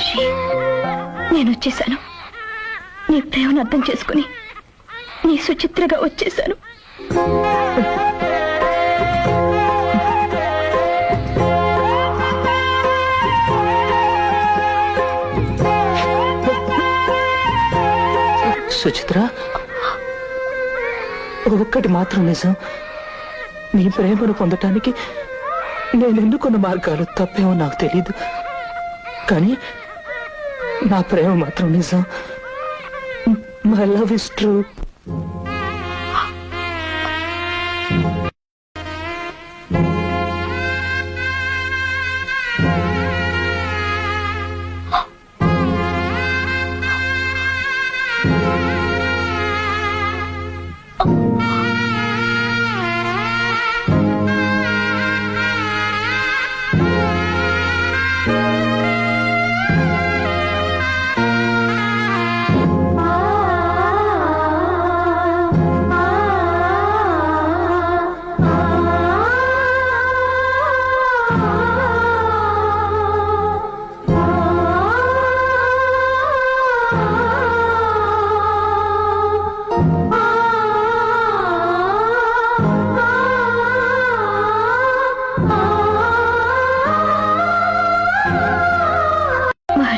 మహర్షి నేను వచ్చేసాను నీ ప్రేమను అర్థం చేసుకుని నీ సుచిత్రగా వచ్చేసాను. సుచిత్ర ఒక్కటి మాత్రం నిజం. నీ ప్రేమను పొందటానికి నేను ఎన్నుకున్న మార్గాలు తప్పేమో నాకు తెలియదు కానీ నా ప్రేమ మాత్రం నిజం. My love is true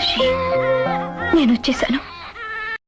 Maharshi నేను వచ్చేసాను.